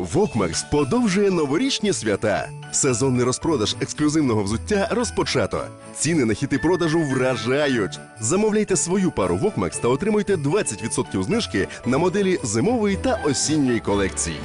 Вокмакс подовжує новорічні свята. Сезонний розпродаж ексклюзивного взуття розпочато. Ціни на хіти продажу вражають. Замовляйте свою пару Вокмакс та отримуйте 20% знижки на моделі зимової та осінньої колекції.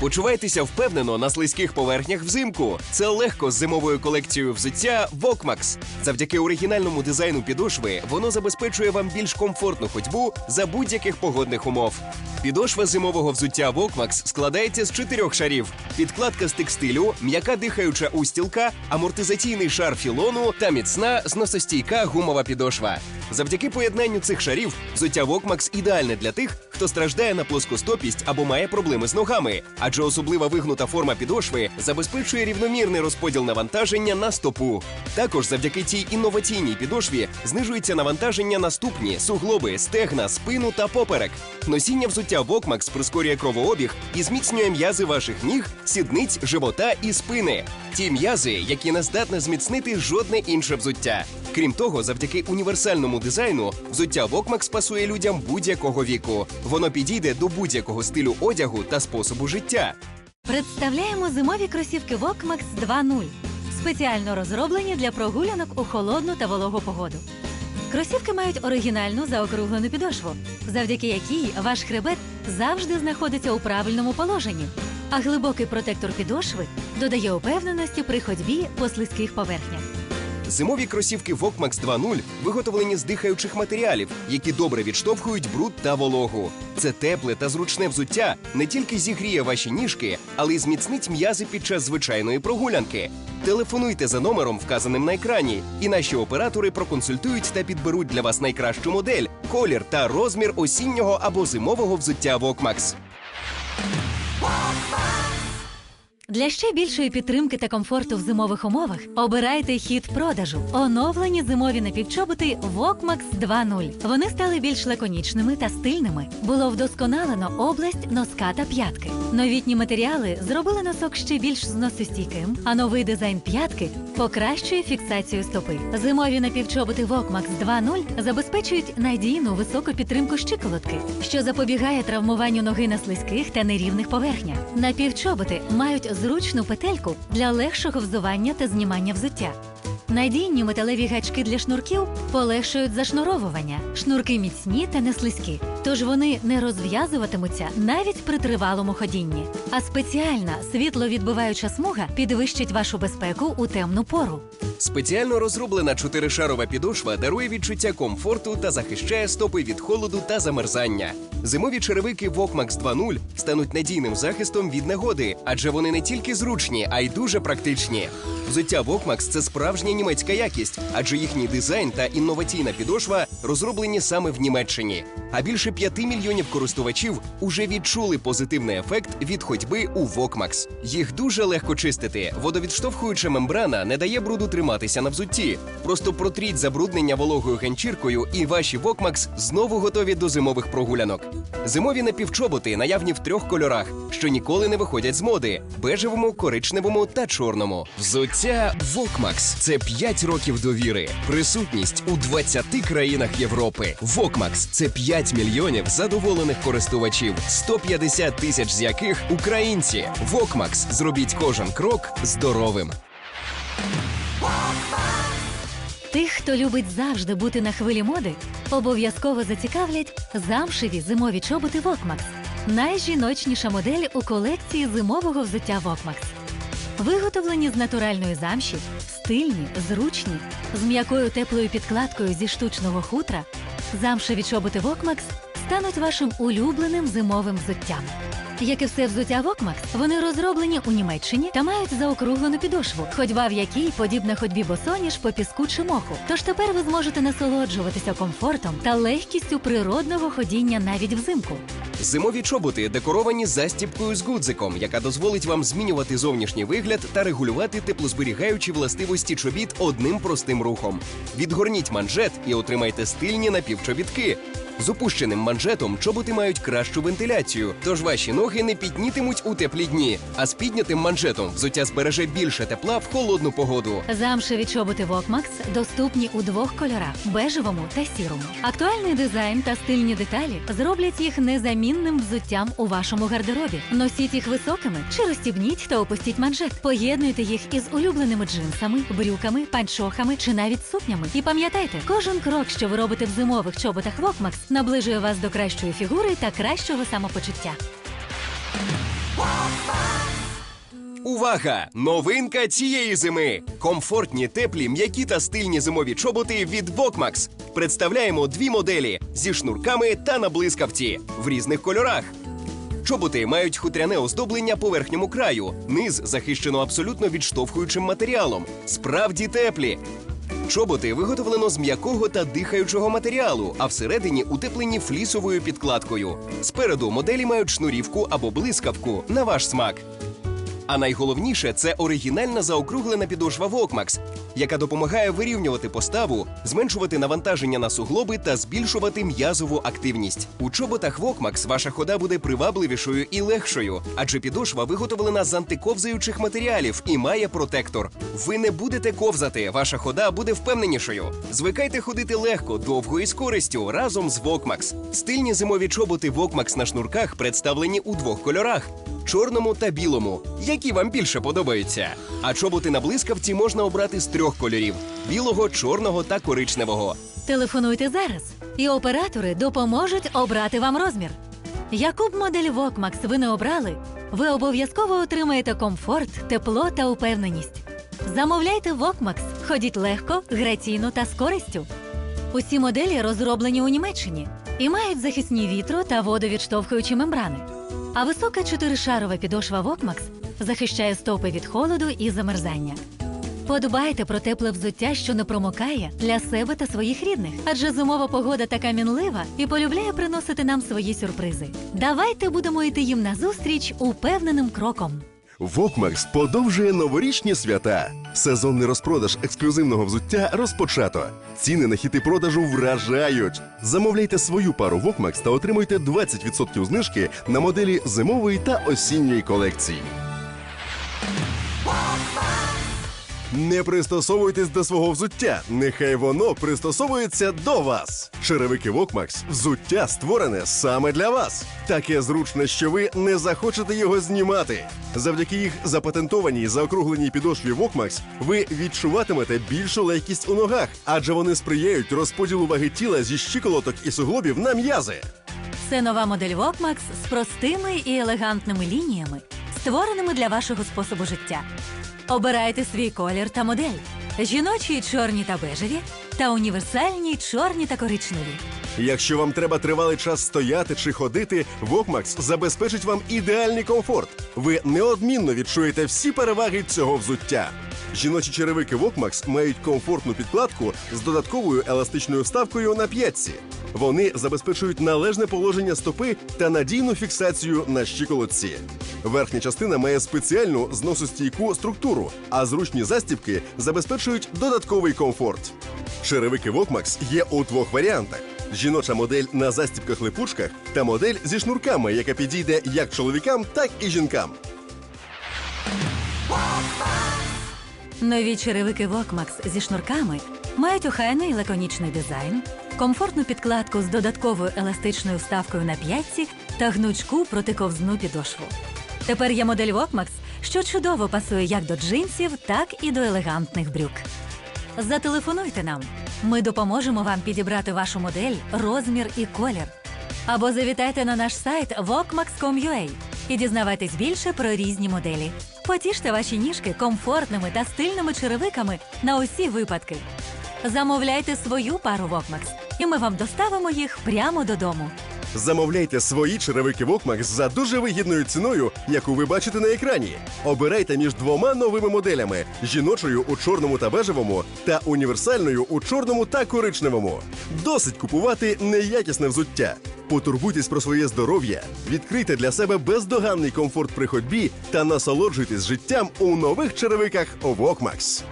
Почувайтеся впевнено на слизьких поверхнях взимку. Це легко з зимовою колекцією взуття Vokmax. Завдяки оригінальному дизайну підошви воно забезпечує вам більш комфортну ходьбу за будь-яких погодних умов. Підошва зимового взуття Vokmax складається з чотирьох шарів: підкладка з текстилю, м'яка дихаюча устілка, амортизаційний шар філону та міцна зносостійка гумова підошва. Завдяки поєднанню цих шарів взуття Vokmax ідеальне для тих, хто страждає на плоскостопість або має проблеми з ногами, адже особлива вигнута форма підошви забезпечує рівномірний розподіл навантаження на стопу. Також завдяки цій інноваційній підошві знижується навантаження на ступні, суглоби, стегна, спину та поперек. Носіння взуття Вокмакс прискорює кровообіг і зміцнює м'язи ваших ніг, сідниць, живота і спини. Ті м'язи, які не здатне зміцнити жодне інше взуття. Крім того, завдяки універсальному дизайну, взуття Vokmax пасує людям будь-якого віку. Воно підійде до будь-якого стилю одягу та способу життя. Представляємо зимові кросівки Vokmax 2.0. Спеціально розроблені для прогулянок у холодну та вологу погоду. Кросівки мають оригінальну заокруглену підошву, завдяки якій ваш хребет завжди знаходиться у правильному положенні, а глибокий протектор підошви додає упевненості при ходьбі по слизьких поверхнях. Зимові кросівки Vokmax 2.0 виготовлені з дихаючих матеріалів, які добре відштовхують бруд та вологу. Це тепле та зручне взуття не тільки зігріє ваші ніжки, але й зміцнить м'язи під час звичайної прогулянки. Телефонуйте за номером, вказаним на екрані, і наші оператори проконсультують та підберуть для вас найкращу модель, колір та розмір осіннього або зимового взуття Vokmax. Для ще більшої підтримки та комфорту в зимових умовах обирайте хід продажу. Оновлені зимові напівчоботи Vokmax 2.0. Вони стали більш лаконічними та стильними. Було вдосконалено область носка та п'ятки. Новітні матеріали зробили носок ще більш зносостійким, а новий дизайн п'ятки покращує фіксацію стопи. Зимові напівчоботи Vokmax 2.0 забезпечують надійну високу підтримку щиколотки, що запобігає травмуванню ноги на слизьких та нерівних поверхнях. Напівчоботи мають зручну петельку для легшого взування та знімання взуття. Надійні металеві гачки для шнурків полегшують зашнуровування. Шнурки міцні та не слизькі, тож вони не розв'язуватимуться навіть при тривалому ходінні. А спеціальна світловідбиваюча смуга підвищить вашу безпеку у темну пору. Спеціально розроблена чотиришарова підошва дарує відчуття комфорту та захищає стопи від холоду та замерзання. Зимові черевики Vokmax 2.0 стануть надійним захистом від негоди, адже вони не тільки зручні, а й дуже практичні. Взуття Vokmax – це справжня німецька якість, адже їхній дизайн та інноваційна підошва розроблені саме в Німеччині. А більше п'яти мільйонів користувачів уже відчули позитивний ефект від ходьби у Vokmax. Їх дуже легко чистити. Водовідштовхуюча мембрана не дає бруду триматися на взутті. Просто протріть забруднення вологою ганчіркою, і ваші Vokmax знову готові до зимових прогулянок. Зимові напівчоботи наявні в трьох кольорах, що ніколи не виходять з моди: бежевому, коричневому та чорному. Взуття Vokmax – це 5 років довіри, присутність у 20 країнах Європи. Vokmax – це 5 мільйонів задоволених користувачів, 150 тисяч з яких українці. Vokmax – зробіть кожен крок здоровим. Хто любить завжди бути на хвилі моди, обов'язково зацікавлять замшеві зимові чоботи Вокмакс. Найжіночніша модель у колекції зимового взуття Вокмакс. Виготовлені з натуральної замші, стильні, зручні, з м'якою теплою підкладкою зі штучного хутра, замшеві чоботи Vokmax стануть вашим улюбленим зимовим взуттям. Як і все взуття Vokmax, вони розроблені у Німеччині та мають заокруглену підошву, ходьба в якій подібна ходьбі босоніж по піску чи моху. Тож тепер ви зможете насолоджуватися комфортом та легкістю природного ходіння навіть взимку. Зимові чоботи декоровані застібкою з гудзиком, яка дозволить вам змінювати зовнішній вигляд та регулювати теплозберігаючі властивості чобіт одним простим рухом. Відгорніть манжет і отримайте стильні напівчобітки. З опущеним манжетом чоботи мають кращу вентиляцію, тож ваші ноги не піднітимуть у теплі дні. А з піднятим манжетом взуття збереже більше тепла в холодну погоду. Замшеві чоботи Вокмакс доступні у двох кольорах бежевому та сірому. Актуальний дизайн та стильні деталі зроблять їх незамінним взуттям у вашому гардеробі. Носіть їх високими чи розстібніть та опустіть манжет. Поєднуйте їх із улюбленими джинсами, брюками, панчохами чи навіть сукнями. І пам'ятайте, кожен крок, що ви робите в зимових чоботах Вокмакс, наближує вас до кращої фігури та кращого самопочуття. Увага! Новинка цієї зими! Комфортні, теплі, м'які та стильні зимові чоботи від Вокмакс. Представляємо дві моделі зі шнурками та на блискавці в різних кольорах. Чоботи мають хутряне оздоблення по верхньому краю. Низ захищено абсолютно відштовхуючим матеріалом. Справді теплі. Чоботи виготовлено з м'якого та дихаючого матеріалу, а всередині утеплені флісовою підкладкою. Спереду моделі мають шнурівку або блискавку на ваш смак. А найголовніше це оригінальна заокруглена підошва Вокмакс, яка допомагає вирівнювати поставу, зменшувати навантаження на суглоби та збільшувати м'язову активність. У чоботах Вокмакс ваша хода буде привабливішою і легшою, адже підошва виготовлена з антиковзаючих матеріалів і має протектор. Ви не будете ковзати, ваша хода буде впевненішою. Звикайте ходити легко, довго і з користю разом з Вокмакс. Стильні зимові чоботи Вокмакс на шнурках представлені у двох кольорах чорному та білому, які вам більше подобаються. А чоботи на блискавці можна обрати з трьох кольорів: білого, чорного та коричневого. Телефонуйте зараз, і оператори допоможуть обрати вам розмір. Яку б модель Вокмакс ви не обрали, ви обов'язково отримаєте комфорт, тепло та упевненість. Замовляйте Вокмакс, ходіть легко, граційно та з користю. Усі моделі розроблені у Німеччині і мають захисні вітру та водовідштовхуючі мембрани. А висока чотиришарова підошва Вокмакс захищає стопи від холоду і замерзання. Подбайте про тепле взуття, що не промокає для себе та своїх рідних, адже зимова погода така мінлива і полюбляє приносити нам свої сюрпризи. Давайте будемо йти їм назустріч упевненим кроком. Вокмакс подовжує новорічні свята. Сезонний розпродаж ексклюзивного взуття розпочато. Ціни на хіти продажу вражають. Замовляйте свою пару Вокмакс та отримуйте 20% знижки на моделі зимової та осінньої колекції. Не пристосовуйтесь до свого взуття. Нехай воно пристосовується до вас. Черевики Вокмакс взуття створене саме для вас. Таке зручне, що ви не захочете його знімати. Завдяки їх запатентованій заокругленій підошві Вокмакс ви відчуватимете більшу легкість у ногах, адже вони сприяють розподілу ваги тіла зі щиколоток і суглобів на м'язи. Це нова модель Вокмакс з простими і елегантними лініями, створеними для вашого способу життя. Обирайте свій колір та модель: жіночі чорні та бежеві, та універсальні чорні та коричневі. Якщо вам треба тривалий час стояти чи ходити, Вокмакс забезпечить вам ідеальний комфорт. Ви неодмінно відчуєте всі переваги цього взуття. Жіночі черевики Вокмакс мають комфортну підкладку з додатковою еластичною вставкою на п'ятці. Вони забезпечують належне положення стопи та надійну фіксацію на щиколотці. Верхня частина має спеціальну зносостійку структуру, а зручні застібки забезпечують додатковий комфорт. Черевики Вокмакс є у двох варіантах: жіноча модель на застібках-липучках та модель зі шнурками, яка підійде як чоловікам, так і жінкам. Нові черевики Вокмакс зі шнурками мають охайний лаконічний дизайн, комфортну підкладку з додатковою еластичною вставкою на п'ятці та гнучку протиковзну підошву. Тепер є модель Вокмакс, що чудово пасує як до джинсів, так і до елегантних брюк. Зателефонуйте нам. Ми допоможемо вам підібрати вашу модель, розмір і колір. Або завітайте на наш сайт vokmax.com.ua і дізнавайтесь більше про різні моделі. Потіште ваші ніжки комфортними та стильними черевиками на усі випадки. Замовляйте свою пару Вокмакс, і ми вам доставимо їх прямо додому. Замовляйте свої черевики Вокмакс за дуже вигідною ціною, яку ви бачите на екрані. Обирайте між двома новими моделями: жіночою у чорному та бежевому та універсальною у чорному та коричневому. Досить купувати неякісне взуття. Потурбуйтесь про своє здоров'я, відкрийте для себе бездоганний комфорт при ходьбі та насолоджуйтесь життям у нових черевиках Вокмакс.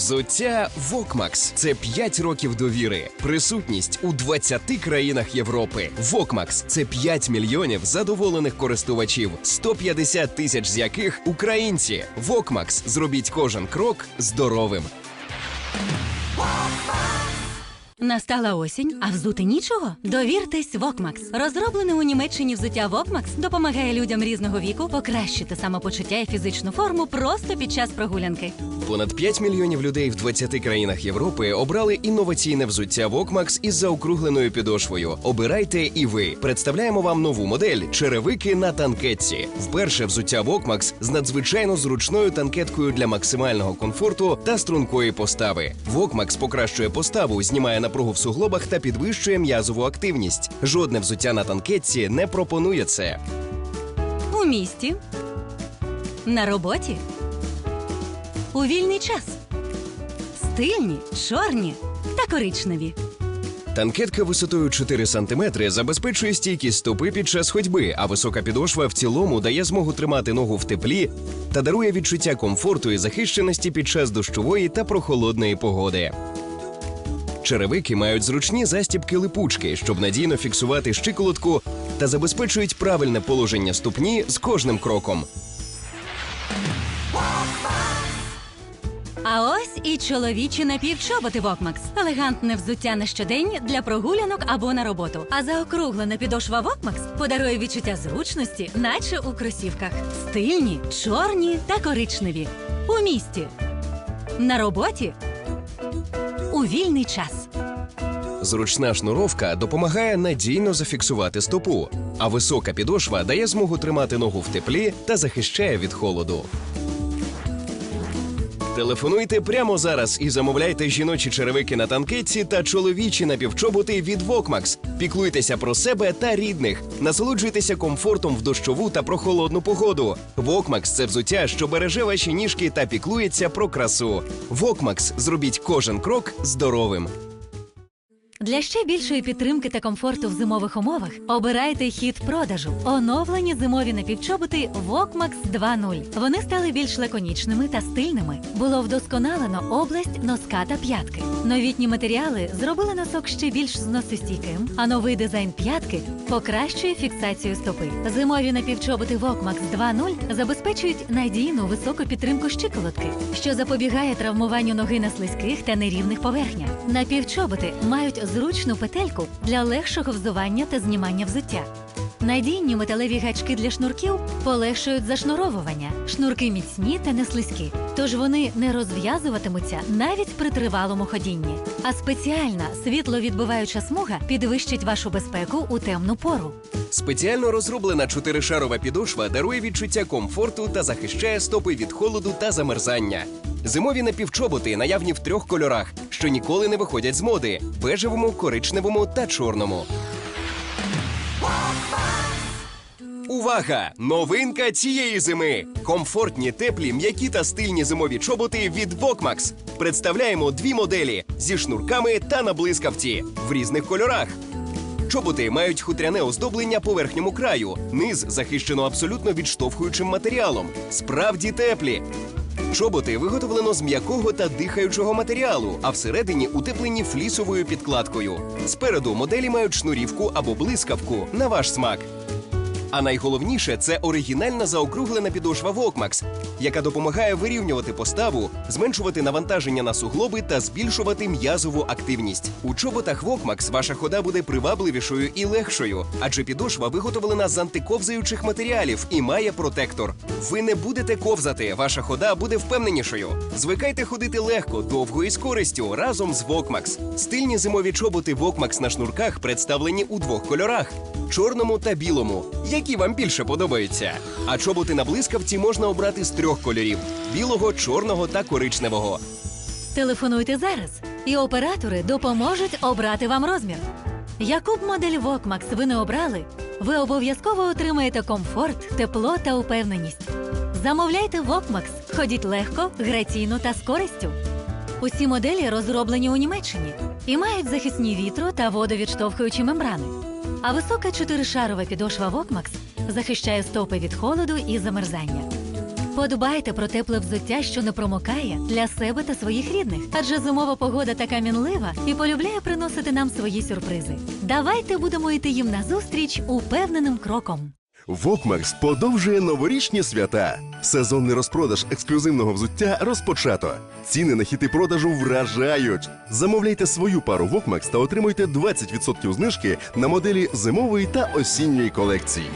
Взуття Вокмакс це 5 років довіри. Присутність у 20 країнах Європи. Вокмакс це 5 мільйонів задоволених користувачів, 150 тисяч з яких українці. Вокмакс зробіть кожен крок здоровим. Настала осінь, а взути нічого? Довіртесь Вокмакс. Розроблене у Німеччині взуття Вокмакс допомагає людям різного віку покращити самопочуття і фізичну форму просто під час прогулянки. Понад 5 мільйонів людей в 20 країнах Європи обрали інноваційне взуття Вокмакс із заокругленою підошвою. Обирайте і ви. Представляємо вам нову модель черевики на танкетці. Вперше взуття Вокмакс з надзвичайно зручною танкеткою для максимального комфорту та стрункої постави. Вокмакс покращує поставу, знімає напругу в суглобах та підвищує м'язову активність. Жодне взуття на танкетці не пропонує це. У місті, на роботі, у вільний час. Стильні, чорні та коричневі. Танкетка висотою 4 см забезпечує стійкість стопи під час ходьби, а висока підошва в цілому дає змогу тримати ногу в теплі та дарує відчуття комфорту і захищеності під час дощової та прохолодної погоди. Черевики мають зручні застібки липучки, щоб надійно фіксувати щиколотку та забезпечують правильне положення ступні з кожним кроком. А ось і чоловічі напівчоботи Вокмакс. Елегантне взуття на щодень для прогулянок або на роботу. А заокруглена підошва Вокмакс подарує відчуття зручності, наче у кросівках. Стильні, чорні та коричневі. У місті. На роботі. У вільний час. Зручна шнуровка допомагає надійно зафіксувати стопу, а висока підошва дає змогу тримати ногу в теплі та захищає від холоду. Телефонуйте прямо зараз і замовляйте жіночі черевики на танкетці та чоловічі напівчоботи від Вокмакс. Піклуйтеся про себе та рідних. Насолоджуйтеся комфортом в дощову та прохолодну погоду. Вокмакс це взуття, що береже ваші ніжки та піклується про красу. Вокмакс зробіть кожен крок здоровим. Для ще більшої підтримки та комфорту в зимових умовах обирайте хід продажу. Оновлені зимові напівчоботи Вокмакс 2.0. Вони стали більш лаконічними та стильними. Було вдосконалено область носка та п'ятки. Новітні матеріали зробили носок ще більш зносостійким, а новий дизайн п'ятки покращує фіксацію стопи. Зимові напівчоботи Вокмакс 2.0 забезпечують надійну високу підтримку щиколотки, що запобігає травмуванню ноги на слизьких та нерівних поверхнях. Напівчоботи мають зручну петельку для легшого взування та знімання взуття. Надійні металеві гачки для шнурків полегшують зашнуровування. Шнурки міцні та не слизькі, тож вони не розв'язуватимуться навіть при тривалому ходінні. А спеціальна світловідбиваюча смуга підвищить вашу безпеку у темну пору. Спеціально розроблена чотиришарова підошва дарує відчуття комфорту та захищає стопи від холоду та замерзання. Зимові напівчоботи наявні в трьох кольорах, що ніколи не виходять з моди: бежевому, коричневому та чорному. Увага! Новинка цієї зими! Комфортні, теплі, м'які та стильні зимові чоботи від Вокмакс. Представляємо дві моделі зі шнурками та на блискавці в різних кольорах. Чоботи мають хутряне оздоблення по верхньому краю. Низ захищено абсолютно відштовхуючим матеріалом. Справді теплі. Чоботи виготовлено з м'якого та дихаючого матеріалу, а всередині утеплені флісовою підкладкою. Спереду моделі мають шнурівку або блискавку на ваш смак. А найголовніше це оригінальна заокруглена підошва Вокмакс, яка допомагає вирівнювати поставу, зменшувати навантаження на суглоби та збільшувати м'язову активність. У чоботах Вокмакс ваша хода буде привабливішою і легшою, адже підошва виготовлена з антиковзаючих матеріалів і має протектор. Ви не будете ковзати, ваша хода буде впевненішою. Звикайте ходити легко, довго і з користю разом з Вокмакс. Стильні зимові чоботи Вокмакс на шнурках представлені у двох кольорах чорному та білому. Які вам більше подобаються? А чоботи на блискавці можна обрати з трьох кольорів: білого, чорного та коричневого. Телефонуйте зараз, і оператори допоможуть обрати вам розмір. Яку б модель Вокмакс ви не обрали, ви обов'язково отримаєте комфорт, тепло та упевненість. Замовляйте Вокмакс, ходіть легко, граційно та з користю. Усі моделі розроблені у Німеччині і мають захисні вітро та водовідштовхуючі мембрани. А висока чотиришарова підошва Вокмакс захищає стопи від холоду і замерзання. Подбайте про тепле взуття, що не промокає для себе та своїх рідних, адже зимова погода така мінлива і полюбляє приносити нам свої сюрпризи. Давайте будемо йти їм назустріч упевненим кроком. Вокмакс подовжує новорічні свята. Сезонний розпродаж ексклюзивного взуття розпочато. Ціни на хіти продажу вражають. Замовляйте свою пару Вокмакс та отримуйте 20% знижки на моделі зимової та осінньої колекції.